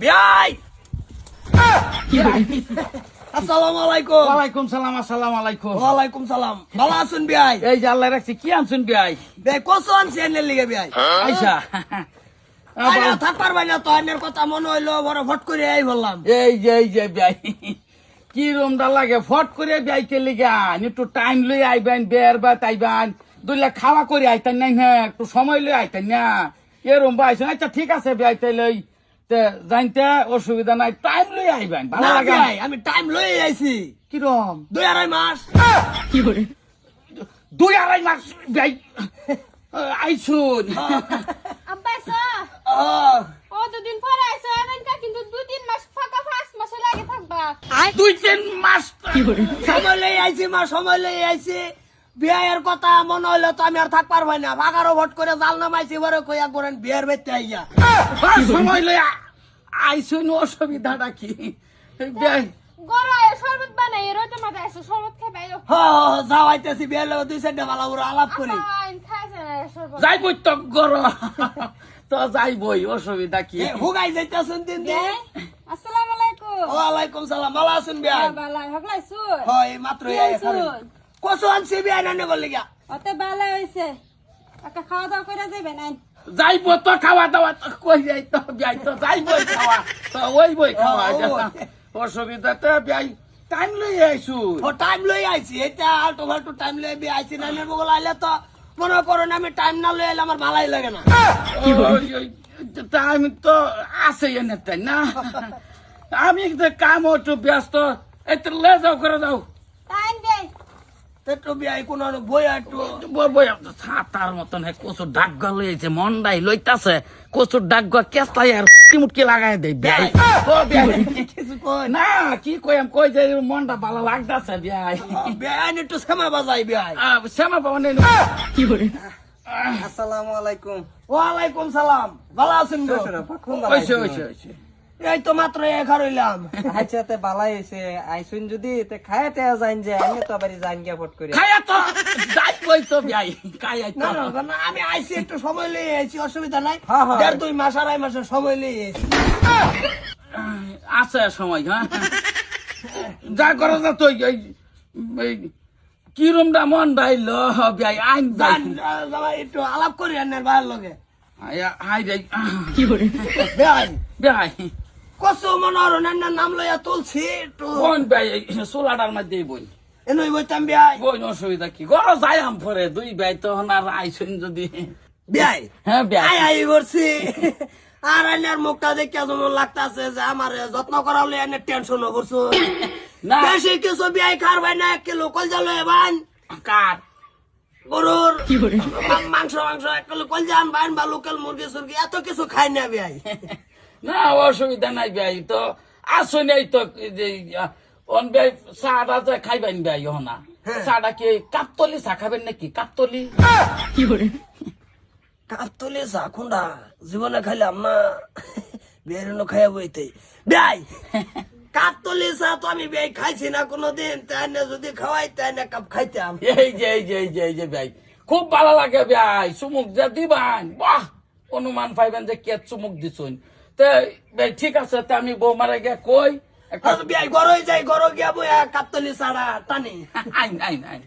বিয়াই আসসালামু আলাইকুম। ওয়ালাইকুম সালাম আসসালাম আলাইকুম। ওয়ালাইকুম সালাম। ভালো আছেন এই যে আল্লাহ রাখছি কি আনছেন লিগে আইসা। থাকবার ভাই না তো আইনের কথা মনে হইল বড় ফট করে আই বললাম। এই যে এই যে বিয়াই কি রুমটা লাগে? ফট করে বিয়াই কে লিগান একটু টাইম লই আইবেন বের বা তাইবেন। দুইলা খাওয়া করে আইতেন নাই না একটু সময় লই আইতেন না। এরম বা আইসেন। আচ্ছা ঠিক আছে বিয়াই তাইলে তে জানতে অসুবিধা নাই টাইম লই আইবেন ভালো লাগে। আমি টাইম লই আইছি কিরম? দুই আড়াই মাস। দুই আড়াই মাস আইসুন আব্বা ও দুদিন পরে কিন্তু দুই তিন মাস ফাঁকা মাসে লাগে থাকবা। দুই তিন মাস সময় লই আইছি মা সময় লই আইছি বিয়ের কথা মনে হইল তো আমি আর থাকবার ভাই না। ভাগারও ভোট করে জাল নামাইছি বড় কইয়া করেন বিয়ের বেতে আইয়া। বা সময় লই আইসুন অসুবিধাটা কি? দুই ভালো করে। আলাপ শরবত। যাইবই তো গর। তো যাইবই অসুবিধা কি? হুগাই যাইতেছেন দিন দিন আসসালামু আলাইকুম। ওয়ালাইকুম সালাম ভালো আছেন বিয়া হগলাইছো হয় মাত্র এই? কসু আনছি বিয়া অতে বালা হইছে। খাওয়া দাওয়া করে যাবে নাই যাইব তো খাওয়া দাওয়া তো কই যাই তো বিয়াই তো যাইবই খাওয়া। তো ওই বই খাওয়া ও, ও। অসুবিধা তো বিয়াই টাইম লই আইসুন ও টাইম লই আইছি এটা আলটো ফালটু টাইম লই বিয়া আইছি আইলে তো মনে করেন আমি টাইম না লই আইলে আমার ভালাই লাগে না। টাইম তো আছে এনে তাই না? আমি তো কাম একটু ব্যস্ত একটু লে যাও করে যাও। একটু বিয়া কোন বই ছাতার মতন হে কচুর ডাক লইছে মন্ডাই লইতাছে। কচুর ডাক কেসলাই আর মুটকি লাগাই দেই বিয়াই। ও বিয়াই কিছু কই না কি কইম কই যে মনটা ভালো লাগতাছে বিয়াই। বিয়া একটু সেমা বাজাই বিয়া আহ, শ্যামা বাবা নেই কি করে আসসালামু আলাইকুম। ওয়ালাইকুম সালাম। ভালো আছেন গো? ওইছে ওইছে ওইছে এই তো মাত্র এখার হইলাম। আচ্ছা তে বালাই হইছে। আইসুন যদি তে খায়া তে যাইন যে আমি তো আবার জাইন গিয়া ফট করে। খায়া তো যাইবই তো বিয়াই খায়া না না না, আমি আইছি একটু সময় লই আইছি অসুবিধা নাই। হ্যাঁ, হ্যাঁ। দেড় দুই মাস আড়াই মাসের সময় লই আইছি আছে সময় হ্যাঁ। যা করো যা তো এই এই কিরমটা মন ডাইল বিয়াই আইন জান যাই একটু আলাপ করি আন্নের ভাইয়ের লগে। হাই রে। কি করে ভাই। বিয়াই কসু নাম লইয়া তুলছি বোন বিয়াই সোলাটার মধ্যে বোন। এনই বইতাম বিয়াই। বোন অসুবিধা কি? গর যাই আম পরে দুই আর আইসুন যদি। বিয়াই? হ্যাঁ বিয়াই। আই করছি। আর আন্নার মুখটা যেমন লাগতাছে যে আমার যত্ন করা হলে এনে টেনশন করছ। না। বেশি কিছু বিয়াই খার ভাই না এক কিলো কলজা লয়ে বান। কার? গরুর। মা- মাংস মাংস এক কিলো কলজা আন বাইন বা লোকাল মুরগি সুরগি এত কিছু খাই না বিয়াই। না অসুবিধা নাই ভাই তো আসুন এই তো অন ভাই চাটা যে খাইবেন ভাই না। চাটা কি কাপতলি চা খাবেন নাকি? কাপতলি কাপতলে চাখুন্ডা জীবনে খাইলাম না বেরেনো খাইয়া বইতে বিয়াই কাপতলে চা তো আমি বিয়াই খাইছি না কোনোদিন তাই না যদি খাওয়াই তাই না কাপ খাইতাম এই যে এই যে এই যে এই যে ভাই খুব ভালো লাগে ভাই চুমুক যে দিবান। বাহ! অনুমান পাইবেন যে কে চুমুক দিছুন। ভাই ঠিক আছে তে আমি মারা গিয়া কই? গরই যাই গর গিয়া বই কাতলি চাড়া টানি। আইন আইন আইন।